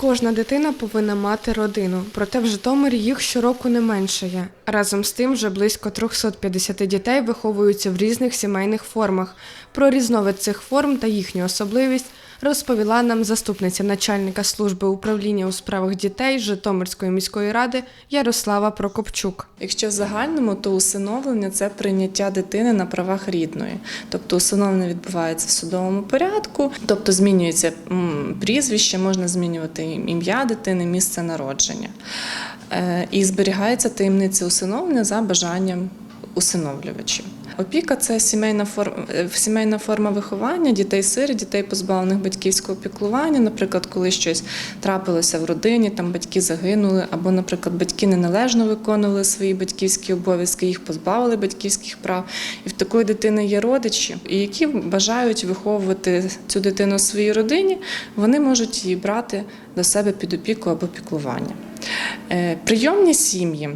Кожна дитина повинна мати родину, проте в Житомирі їх щороку не меншає. Разом з тим, вже близько 350 дітей виховуються в різних сімейних формах. Про різновид цих форм та їхню особливість розповіла нам заступниця начальника служби управління у справах дітей Житомирської міської ради Ярослава Прокопчук. Якщо в загальному, то усиновлення це прийняття дитини на правах рідної. Тобто усиновлення відбувається в судовому порядку, тобто змінюється прізвище, можна змінювати ім'я дитини, місце народження. Е, І зберігається таємниця усиновлення за бажанням усиновлювачів. Опіка це сімейна форма, сімейна форма виховання дітей сирі, дітей позбавлених батьківського піклування. Наприклад, коли щось трапилося в родині, там батьки загинули, або, наприклад, батьки неналежно виконували свої батьківські обов'язки, їх позбавили батьківських прав. І в такої дитини є родичі, які бажають виховувати цю дитину в своїй родині, вони можуть її брати до себе під опіку або піклування. Е, Прийомні сім'ї.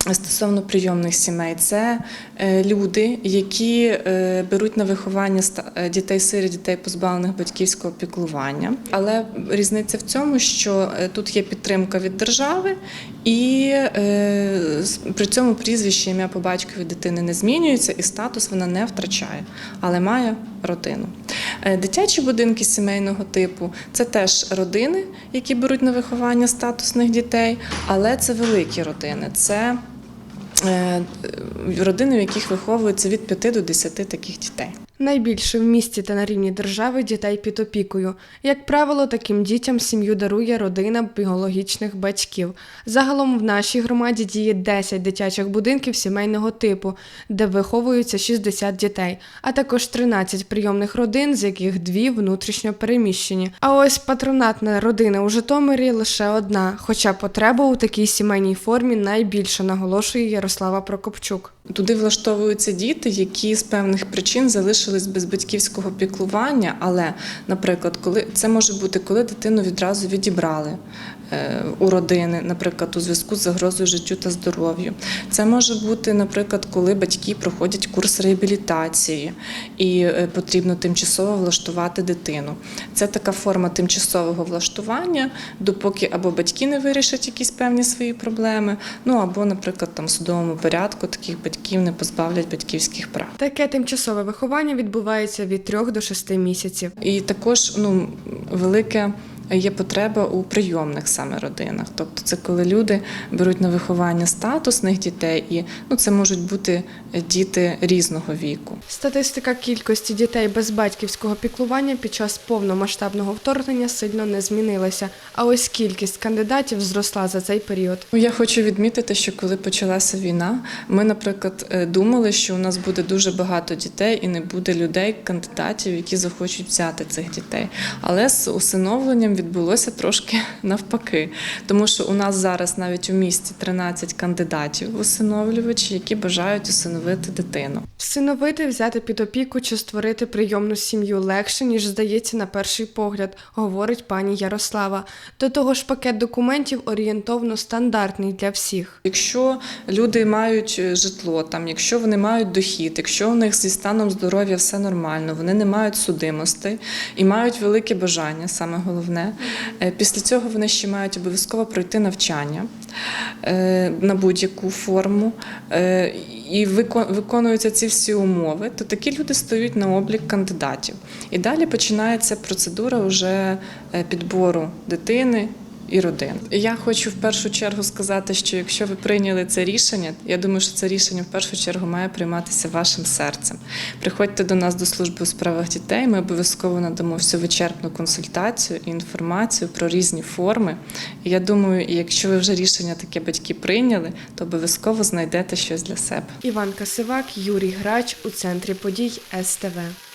Стосовно прийомних сімей, це е, люди, які е, беруть на виховання е, дітей сирі, дітей позбавлених батьківського піклування. Але різниця в цьому, що тут є підтримка від держави, і е, при цьому прізвище ім'я по батькові дитини не змінюється, і статус вона не втрачає, але має родину. Е, Дитячі будинки сімейного типу це теж родини, які беруть на виховання статусних дітей, але це великі родини. Це е, родини, в яких виховується від 5 до 10 таких дітей. Найбільше в місті та на рівні держави дітей під опікою. Як правило, таким дітям сім'ю дарує родина біологічних батьків. Загалом в нашій громаді діє 10 дитячих будинків сімейного типу, де виховуються 60 дітей, а також 13 прийомних родин, з яких дві внутрішньо переміщені. А ось патронатна родина у Житомирі лише одна, хоча потреба у такій сімейній формі найбільша, наголошує Ярослава Прокопчук. Туди влаштовуються діти, які з певних причин залишились без батьківського піклування. Але, наприклад, коли це може бути, коли дитину відразу відібрали у родини, наприклад, у зв'язку з загрозою життю та здоров'ю. Це може бути, наприклад, коли батьки проходять курс реабілітації і е, потрібно тимчасово влаштувати дитину. Це така форма тимчасового влаштування, допоки або батьки не вирішать якісь певні свої проблеми, ну або, наприклад, там в судовому порядку таких батьків не позбавлять батьківських прав. Таке тимчасове виховання відбувається від 3 до 6 місяців. І також ну, велике є потреба у прийомних саме родинах. Тобто це коли люди беруть на виховання статусних дітей, і ну, це можуть бути діти різного віку. Статистика кількості дітей без батьківського піклування під час повномасштабного вторгнення сильно не змінилася. А ось кількість кандидатів зросла за цей період. Ну, Я хочу відмітити, що коли почалася війна, ми, наприклад, е, думали, що у нас буде дуже багато дітей і не буде людей, кандидатів, які захочуть взяти цих дітей. Але з усиновленням відбулося трошки навпаки, тому що у нас зараз навіть у місті 13 кандидатів в усиновлювачі, які бажають усиновити дитину. Всиновити, взяти під опіку чи створити прийомну сім'ю легше, ніж здається на перший погляд, говорить пані Ярослава. До того ж, пакет документів орієнтовно стандартний для всіх. Якщо люди мають е, житло, там, якщо вони мають дохід, якщо у них зі станом здоров'я все нормально, вони не мають судимостей і мають велике бажання, саме головне. Е, Після цього вони ще мають обов'язково пройти навчання е, на будь-яку форму. е, І виконуються ці всі умови, то такі люди стають на облік кандидатів. І далі починається процедура вже підбору дитини і родин. Я хочу в першу чергу сказати, що якщо ви прийняли це рішення, я думаю, що це рішення в першу чергу має прийматися вашим серцем. Приходьте до нас до служби у справах дітей. Ми обов'язково надамо всю вичерпну консультацію і інформацію про різні форми. Я думаю, якщо ви вже рішення таке батьки прийняли, то обов'язково знайдете щось для себе. Іван Касивак, Юрій Грач у центрі подій СТВ.